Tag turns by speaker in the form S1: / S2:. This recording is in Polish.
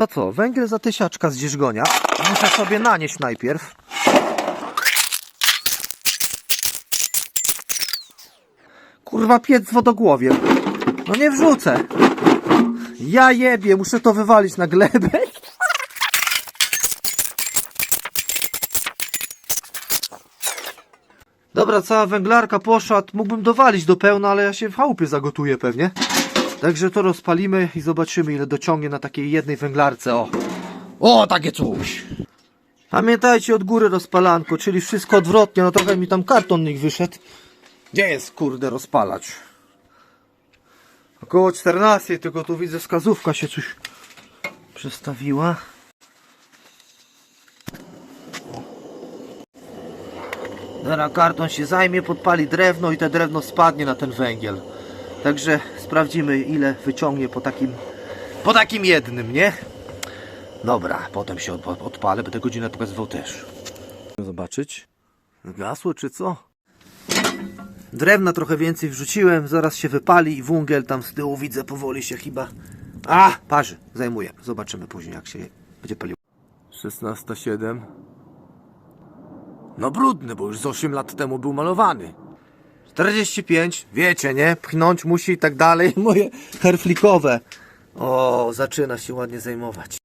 S1: To co, węgiel za tysiaczka z dzierzgonia. Muszę sobie nanieść najpierw. Kurwa, piec z wodogłowiem. No nie wrzucę. Ja jebie, muszę to wywalić na glebę. Dobra, cała węglarka poszła, mógłbym dowalić do pełna, ale ja się w chałupie zagotuję pewnie. Także to rozpalimy i zobaczymy ile dociągnie na takiej jednej węglarce, o. O, takie coś. Pamiętajcie od góry rozpalanko, czyli wszystko odwrotnie, no trochę mi tam karton niech wyszedł. Gdzie jest kurde rozpalacz? Około 14, tylko tu widzę wskazówka się coś przestawiła. Teraz karton się zajmie, podpali drewno i te drewno spadnie na ten węgiel. Także sprawdzimy ile wyciągnie po takim po takim jednym, nie? Dobra, potem się od, odpalę, będę godzinę pokazywał też. Zobaczyć. Gasło czy co? Drewna trochę więcej wrzuciłem, zaraz się wypali i węgiel tam z tyłu widzę powoli się chyba... A, parzy, zajmuje. Zobaczymy później jak się będzie paliło. 16,7 No brudny, bo już z 8 lat temu był malowany. 45, wiecie, nie? Pchnąć musi i tak dalej. Moje herflikowe. O, zaczyna się ładnie zajmować.